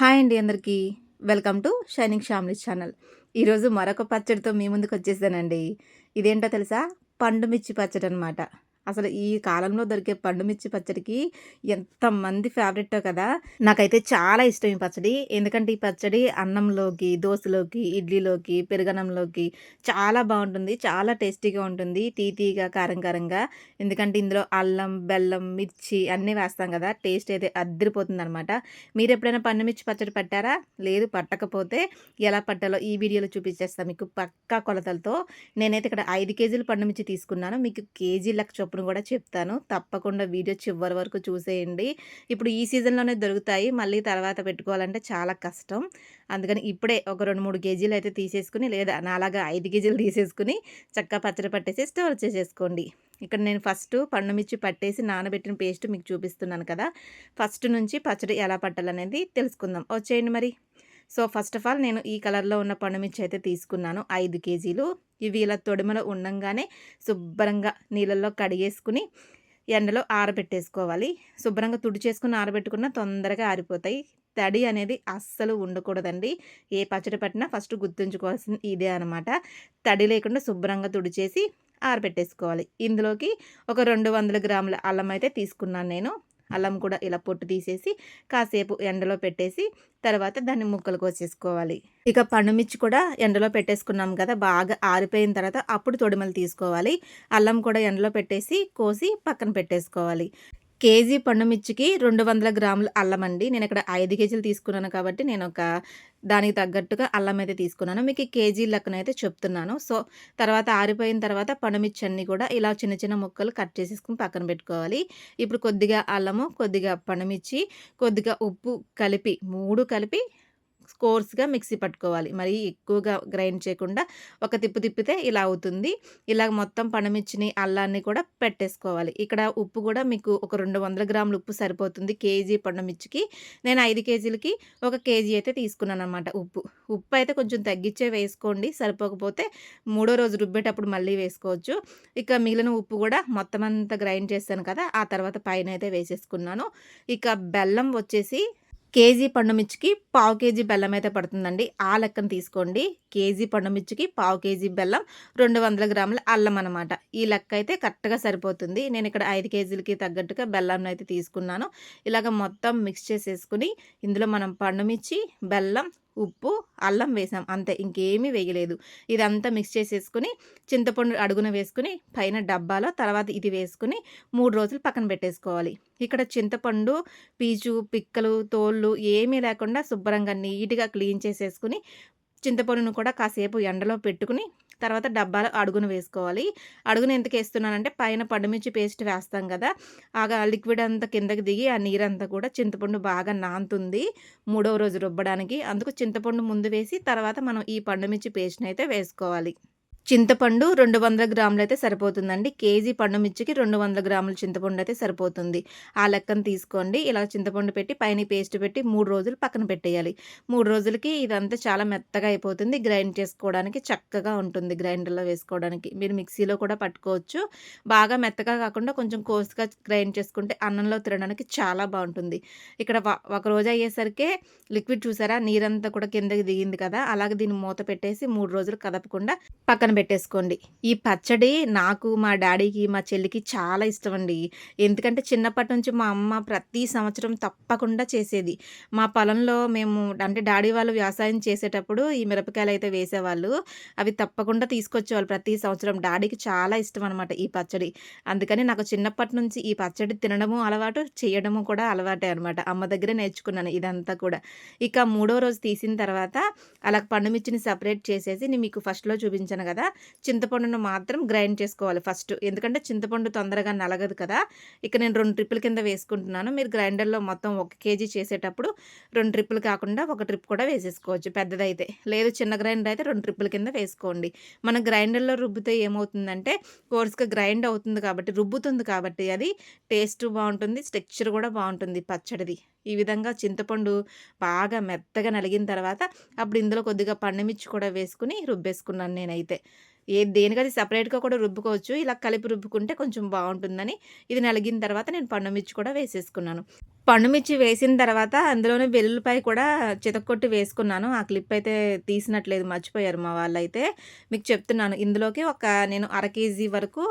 Hi అండి అందరికీ. Welcome to shining family channel. ఈరోజు మరొక పచ్చడితో మీ ముందుకు వచ్చేసానండి ఇదేంటో తెలుసా? పండు మిర్చి పచ్చడి అనమాట అసలు ఈ కాలంలో దొరికే పండు మిర్చి పచ్చడికి ఎంతమంది ఫేవరెట్టో కదా. నాకైతే చాలా ఇష్టం ఈ పచ్చడి. ఎందుకంటే ఈ పచ్చడి అన్నంలోకి దోశలోకి ఇడ్లీలోకి పెరుగన్నంలోకి చాలా బాగుంటుంది. చాలా టేస్టీగా ఉంటుంది. తీతీగా కారం కారంగా. ఎందుకంటే ఇందులో అల్లం బెల్లం మిర్చి అన్నీ వేస్తాం కదా. టేస్ట్ అయితే అద్దరిపోతుంది అనమాట మీరు ఎప్పుడైనా పండుమిర్చి పచ్చడి పట్టారా? లేదు పట్టకపోతే ఎలా పట్టాలో ఈ వీడియోలో చూపించేస్తాను మీకు పక్కా కొలతలతో. నేనైతే ఇక్కడ ఐదు కేజీలు పండు మిర్చి తీసుకున్నాను. మీకు కేజీ లక్ష చొప్పున కూడా చెప్తాను. తప్పకుండా వీడియో చివరి వరకు చూసేయండి. ఇప్పుడు ఈ సీజన్లోనే దొరుకుతాయి. మళ్ళీ తర్వాత పెట్టుకోవాలంటే చాలా కష్టం. అందుకని ఇప్పుడే ఒక రెండు మూడు కేజీలు అయితే తీసేసుకుని లేదా నాలాగా ఐదు కేజీలు తీసేసుకుని చక్కగా పచ్చడి పట్టేసి స్టోర్ చేసేసుకోండి. ఇక్కడ నేను ఫస్ట్ పండు మిర్చి పట్టేసి నానబెట్టిన పేస్ట్ మీకు చూపిస్తున్నాను కదా. ఫస్ట్ నుంచి పచ్చడి ఎలా పట్టాలనేది తెలుసుకుందాం. వచ్చేయండి మరి. సో ఫస్ట్ ఆఫ్ ఆల్ నేను ఈ కలర్లో ఉన్న పండుమిర్చి అయితే తీసుకున్నాను. ఐదు కేజీలు. ఇవి ఇలా తొడిమలో ఉండంగానే శుభ్రంగా నీళ్ళల్లో కడిగేసుకుని ఎండలో ఆరబెట్టేసుకోవాలి. శుభ్రంగా తుడి చేసుకుని ఆరబెట్టుకున్న తొందరగా ఆరిపోతాయి. తడి అనేది అస్సలు ఉండకూడదండి. ఏ పచ్చడి పట్టినా ఫస్ట్ గుర్తుంచుకోవాల్సింది ఇదే అనమాట తడి లేకుండా శుభ్రంగా తుడిచేసి ఆరబెట్టేసుకోవాలి. ఇందులోకి ఒక రెండు వందల గ్రాముల అల్లం అయితే తీసుకున్నాను నేను. అల్లం కూడా ఇలా పొట్టు తీసేసి కాసేపు ఎండలో పెట్టేసి తర్వాత దాన్ని ముక్కలు కోసేసుకోవాలి. ఇక పండుమిర్చి కూడా ఎండలో పెట్టేసుకున్నాం కదా బాగా ఆరిపోయిన తర్వాత అప్పుడు తొడిమలు తీసుకోవాలి. అల్లం కూడా ఎండలో పెట్టేసి కోసి పక్కన పెట్టేసుకోవాలి. కేజీ పండుమిర్చికి రెండు వందల గ్రాములు అల్లం అండి. నేను ఇక్కడ ఐదు కేజీలు తీసుకున్నాను కాబట్టి నేను ఒక దానికి తగ్గట్టుగా అల్లం అయితే తీసుకున్నాను. మీకు కేజీ లెక్కన అయితే చెప్తున్నాను. సో తర్వాత ఆరిపోయిన తర్వాత పండుమిర్చి అన్ని కూడా ఇలా చిన్న చిన్న ముక్కలు కట్ చేసేసుకుని పక్కన పెట్టుకోవాలి. ఇప్పుడు కొద్దిగా అల్లము కొద్దిగా పండుమిర్చి కొద్దిగా ఉప్పు కలిపి మూడు కలిపి కోర్స్గా మిక్సీ పట్టుకోవాలి. మరి ఎక్కువగా గ్రైండ్ చేయకుండా ఒక తిప్పు తిప్పితే ఇలా అవుతుంది. ఇలా మొత్తం పండుమిర్చిని అల్లాన్ని కూడా పెట్టేసుకోవాలి. ఇక్కడ ఉప్పు కూడా మీకు ఒక రెండు వందల గ్రాముల ఉప్పు సరిపోతుంది కేజీ పండుమిర్చికి నేను ఐదు కేజీలకి ఒక కేజీ అయితే తీసుకున్నాను అనమాట ఉప్పు. ఉప్పు అయితే కొంచెం తగ్గించే వేసుకోండి. సరిపోకపోతే మూడో రోజు రుబ్బేటప్పుడు మళ్ళీ వేసుకోవచ్చు. ఇక మిగిలిన ఉప్పు కూడా మొత్తం అంతా గ్రైండ్ చేస్తాను కదా ఆ తర్వాత పైన అయితే వేసేసుకున్నాను. ఇక బెల్లం వచ్చేసి కేజీ పండుమిర్చికి పావు కేజీ బెల్లం అయితే పడుతుందండి. ఆ లెక్కను తీసుకోండి. కేజీ పండుమిర్చికి పావు కేజీ బెల్లం రెండు వందల గ్రాముల అల్లం అనమాట ఈ లెక్క అయితే కరెక్ట్గా సరిపోతుంది. నేను ఇక్కడ ఐదు కేజీలకి తగ్గట్టుగా బెల్లం అయితే తీసుకున్నాను. ఇలాగ మొత్తం మిక్స్ చేసేసుకుని ఇందులో మనం పండుమిర్చి బెల్లం ఉప్పు అల్లం వేసాం. అంతే ఇంకేమీ వేయలేదు. ఇదంతా మిక్స్ చేసేసుకుని చింతపండు అడుగున వేసుకుని పైన డబ్బాలో తర్వాత ఇది వేసుకుని మూడు రోజులు పక్కన పెట్టేసుకోవాలి. ఇక్కడ చింతపండు పీచు పిక్కలు తోళ్ళు ఏమీ లేకుండా శుభ్రంగా నీట్గా క్లీన్ చేసేసుకుని చింతపండును కూడా కాసేపు ఎండలో పెట్టుకుని తర్వాత డబ్బాలో అడుగును వేసుకోవాలి. అడుగును ఎందుకు వేస్తున్నానంటే పైన పడుమిర్చి పేస్ట్ వేస్తాం కదా ఆ లిక్విడ్ అంతా కిందకి దిగి ఆ నీరంతా కూడా చింతపండు బాగా నాంతుంది మూడవ రోజు రుబ్బడానికి. అందుకు చింతపండు ముందు వేసి తర్వాత మనం ఈ పండుమిర్చి పేస్ట్ని అయితే వేసుకోవాలి. చింతపండు రెండు వందల గ్రాములు అయితే సరిపోతుందండి. కేజీ పండు మిర్చికి రెండు వందల గ్రాముల చింతపండు అయితే సరిపోతుంది. ఆ లెక్కను తీసుకోండి. ఇలా చింతపండు పెట్టి పైన పేస్ట్ పెట్టి మూడు రోజులు పక్కన పెట్టేయాలి. మూడు రోజులకి ఇదంతా చాలా మెత్తగా అయిపోతుంది. గ్రైండ్ చేసుకోవడానికి చక్కగా ఉంటుంది గ్రైండర్లో వేసుకోవడానికి. మీరు మిక్సీలో కూడా పట్టుకోవచ్చు. బాగా మెత్తగా కాకుండా కొంచెం కోసుగా గ్రైండ్ చేసుకుంటే అన్నంలో తినడానికి చాలా బాగుంటుంది. ఇక్కడ ఒక రోజు అయ్యేసరికి లిక్విడ్ చూసారా? నీరంతా కూడా కిందకి దిగింది కదా. అలాగే దీన్ని మూత పెట్టేసి మూడు రోజులు కదపకుండా పక్కన పెట్టేసుకోండి. ఈ పచ్చడి నాకు మా డాడీకి మా చెల్లికి చాలా ఇష్టం అండి ఎందుకంటే చిన్నప్పటి నుంచి మా అమ్మ ప్రతి సంవత్సరం తప్పకుండా చేసేది. మా పొలంలో మేము అంటే డాడీ వాళ్ళు వ్యవసాయం చేసేటప్పుడు ఈ మిరపకాయలు అయితే వేసేవాళ్ళు. అవి తప్పకుండా తీసుకొచ్చేవాళ్ళు ప్రతి సంవత్సరం. డాడీకి చాలా ఇష్టం అనమాట ఈ పచ్చడి. అందుకని నాకు చిన్నప్పటి నుంచి ఈ పచ్చడి తినడము అలవాటు చేయడము కూడా అలవాటే అనమాట అమ్మ దగ్గరే నేర్చుకున్నాను ఇదంతా కూడా. ఇక మూడో రోజు తీసిన తర్వాత అలా పండుమిర్చిని సపరేట్ చేసేసి నేను మీకు ఫస్ట్లో చూపించాను కదా చింతపండును మాత్రం గ్రైండ్ చేసుకోవాలి ఫస్ట్. ఎందుకంటే చింతపండు తొందరగా నలగదు కదా. ఇక నేను రెండు ట్రిప్పుల కింద వేసుకుంటున్నాను. మీరు గ్రైండర్లో మొత్తం ఒక కేజీ చేసేటప్పుడు రెండు ట్రిప్పులు కాకుండా ఒక ట్రిప్ కూడా వేసేసుకోవచ్చు పెద్దదైతే. లేదు చిన్న గ్రైండర్ అయితే రెండు ట్రిప్పుల కింద వేసుకోండి. మన గ్రైండర్లో రుబ్బితే ఏమవుతుందంటే కోర్స్గా గ్రైండ్ అవుతుంది కాబట్టి రుబ్బుతుంది కాబట్టి అది టేస్ట్ బాగుంటుంది స్ట్రక్చర్ కూడా బాగుంటుంది పచ్చడిది. ఈ విధంగా చింతపండు బాగా మెత్తగా నలిగిన తర్వాత అప్పుడు ఇందులో కొద్దిగా పండుమిర్చి కూడా వేసుకుని రుబ్బేసుకున్నాను నేనైతే ఏ దేనికది సపరేట్గా కూడా రుబ్బుకోవచ్చు ఇలా కలిపి రుబ్బుకుంటే కొంచెం బాగుంటుందని ఇది నలిగిన తర్వాత నేను పండుమిర్చి కూడా వేసేసుకున్నాను పండుమిర్చి వేసిన తర్వాత అందులోనే వెల్లుల్లిపాయ కూడా చితక్కొట్టి వేసుకున్నాను. ఆ క్లిప్ అయితే తీసినట్లేదు మర్చిపోయారు మా వాళ్ళైతే. మీకు చెప్తున్నాను ఇందులోకి ఒక నేను అర కేజీ వరకు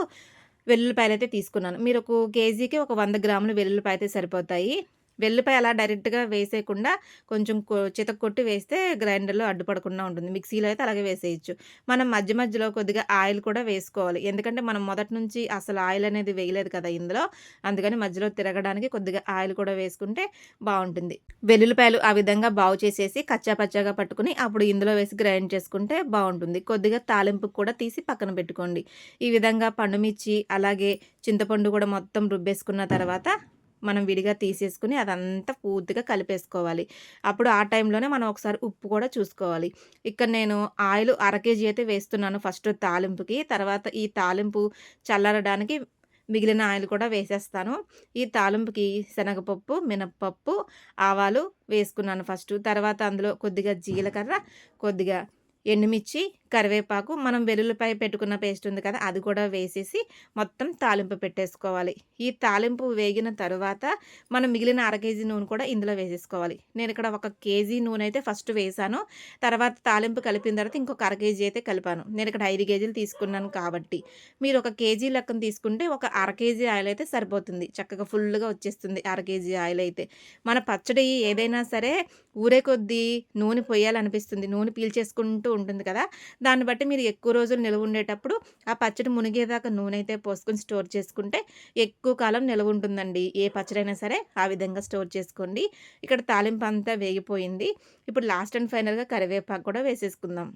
వెల్లుల్లిపాయలు అయితే తీసుకున్నాను. మీరు ఒక కేజీకి ఒక వంద గ్రాములు వెల్లుల్లిపాయ అయితే సరిపోతాయి. వెల్లిపాయ అలా డైరెక్ట్‌గా వేసేయకుండా కొంచెం కొ చితక్కొట్టి వేస్తే గ్రైండర్‌లో అడ్డుపడకుండా ఉంటుంది. మిక్సీలో అయితే అలాగే వేసేయచ్చు మనం మధ్య మధ్యలో కొద్దిగా ఆయిల్ కూడా వేసుకోవాలి. ఎందుకంటే మనం మొదటి నుంచి అసలు ఆయిల్ అనేది వేయలేదు కదా ఇందులో. అందుకని మధ్యలో తిరగడానికి కొద్దిగా ఆయిల్ కూడా వేసుకుంటే బాగుంటుంది వెల్లుల్లిపాయలు ఆ విధంగా బాగు చేసేసి కచ్చా పచ్చాగా పట్టుకొని అప్పుడు ఇందులో వేసి గ్రైండ్ చేసుకుంటే బాగుంటుంది కొద్దిగా తాలింపు కూడా తీసి పక్కన పెట్టుకోండి. ఈ విధంగా పండుమిర్చి అలాగే చింతపండు కూడా మొత్తం రుబ్బేసుకున్న తర్వాత మనం విడిగా తీసేసుకొని అదంతా పూర్తిగా కలిపేసుకోవాలి. అప్పుడు ఆ టైంలోనే మనం ఒకసారి ఉప్పు కూడా చూసుకోవాలి. ఇక్కడ నేను ఆయిల్ అర కేజీ అయితే వేస్తున్నాను ఫస్ట్ తాలింపుకి. తర్వాత ఈ తాలింపు చల్లారడానికి మిగిలిన ఆయిల్ కూడా వేసేస్తాను. ఈ తాలింపుకి శనగపప్పు, మినప్పప్పు ఆవాలు వేసుకున్నాను ఫస్ట్ తర్వాత అందులో కొద్దిగా జీలకర్ర, కొద్దిగా ఎండుమిర్చి, కరివేపాకు, మనం వెల్లుల్లిపాయ పెట్టుకున్న పేస్ట్ ఉంది కదా! అది కూడా వేసేసి మొత్తం తాలింపు పెట్టేసుకోవాలి. ఈ తాలింపు వేగిన తర్వాత మనం మిగిలిన అర కేజీ నూనె కూడా ఇందులో వేసేసుకోవాలి. నేను ఇక్కడ ఒక కేజీ నూనె అయితే ఫస్ట్ వేసాను తర్వాత తాలింపు కలిపిన తర్వాత ఇంకొక అర కేజీ అయితే కలిపాను. నేను ఇక్కడ ఐదు కేజీలు తీసుకున్నాను కాబట్టి. మీరు ఒక కేజీ లెక్కన తీసుకుంటే ఒక అర కేజీ ఆయిల్ అయితే సరిపోతుంది. చక్కగా ఫుల్‌గా వచ్చేస్తుంది అర కేజీ ఆయిల్ అయితే. మన పచ్చడి ఏదైనా సరే ఊరే కొద్దీ నూనె పొయ్యాలనిపిస్తుంది. నూనె పీల్చేసుకుంటూ ఉంటుంది కదా! దాన్ని బట్టి మీరు ఎక్కువ రోజులు నిల్వ ఉండేటప్పుడు ఆ పచ్చడి మునిగేదాకా నూనె అయితే పోసుకొని స్టోర్ చేసుకుంటే ఎక్కువ కాలం నిల్వ ఉంటుందండి. ఏ పచ్చడైనా సరే ఆ విధంగా స్టోర్ చేసుకోండి. ఇక్కడ తాలింపు అంతా వేగిపోయింది. ఇప్పుడు లాస్ట్ అండ్ ఫైనల్‌గా కరివేపాకు కూడా వేసేసుకుందాం.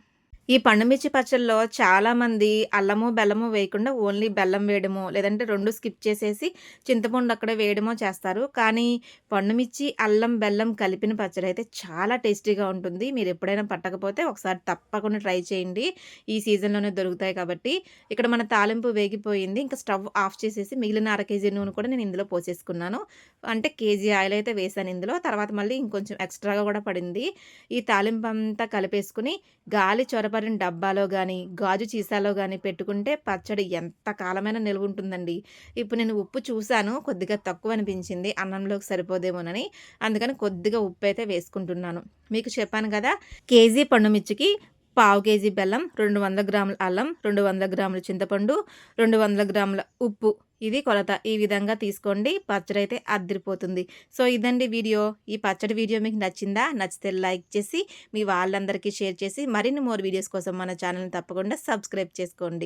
ఈ పండుమిర్చి పచ్చళ్ళలో చాలామంది అల్లము, బెల్లము వేయకుండా ఓన్లీ బెల్లం వేయడమో, లేదంటే రెండు స్కిప్ చేసేసి చింతపండు అక్కడే వేయడమో చేస్తారు. కానీ పండుమిర్చి, అల్లం, బెల్లం కలిపిన పచ్చడి అయితే చాలా టేస్టీగా ఉంటుంది. మీరు ఎప్పుడైనా పట్టకపోతే ఒకసారి తప్పకుండా ట్రై చేయండి. ఈ సీజన్‌లోనే దొరుకుతాయి కాబట్టి. ఇక్కడ మన తాలింపు వేగిపోయింది. ఇంకా స్టవ్ ఆఫ్ చేసేసి మిగిలిన అర కేజీ నూనె కూడా నేను ఇందులో పోసేసుకున్నాను. అంటే కేజీ ఆయిల్ అయితే వేసాను ఇందులో. తర్వాత మళ్ళీ ఇంకొంచెం ఎక్స్‌ట్రాగా కూడా పడింది. ఈ తాలింపు అంతా కలిపేసుకుని గాలి చొర చొరబడిన డబ్బాలో కానీ గాజు చీసాలో కానీ పెట్టుకుంటే పచ్చడి ఎంత కాలమైనా నిల్వ ఉంటుందండి. ఇప్పుడు నేను ఉప్పు చూశాను కొద్దిగా తక్కువ అనిపించింది. అన్నంలోకి సరిపోదేమోనని. అందుకని కొద్దిగా ఉప్పు అయితే వేసుకుంటున్నాను. మీకు చెప్పాను కదా! కేజీ పండుమిర్చికి పావు కేజీ బెల్లం, 200 గ్రాముల అల్లం, 200 గ్రాముల చింతపండు, 200 గ్రాముల ఉప్పు. ఇది కొలత. ఈ విధంగా తీసుకోండి. పచ్చడి అయితే అద్దరిపోతుంది సో, ఇదండి వీడియో. ఈ పచ్చడి వీడియో మీకు నచ్చిందా? నచ్చితే లైక్ చేసి మీ వాళ్ళందరికీ షేర్ చేసి మరిన్ని మోర్ వీడియోస్ కోసం మన ఛానల్ని తప్పకుండా సబ్స్క్రైబ్ చేసుకోండి.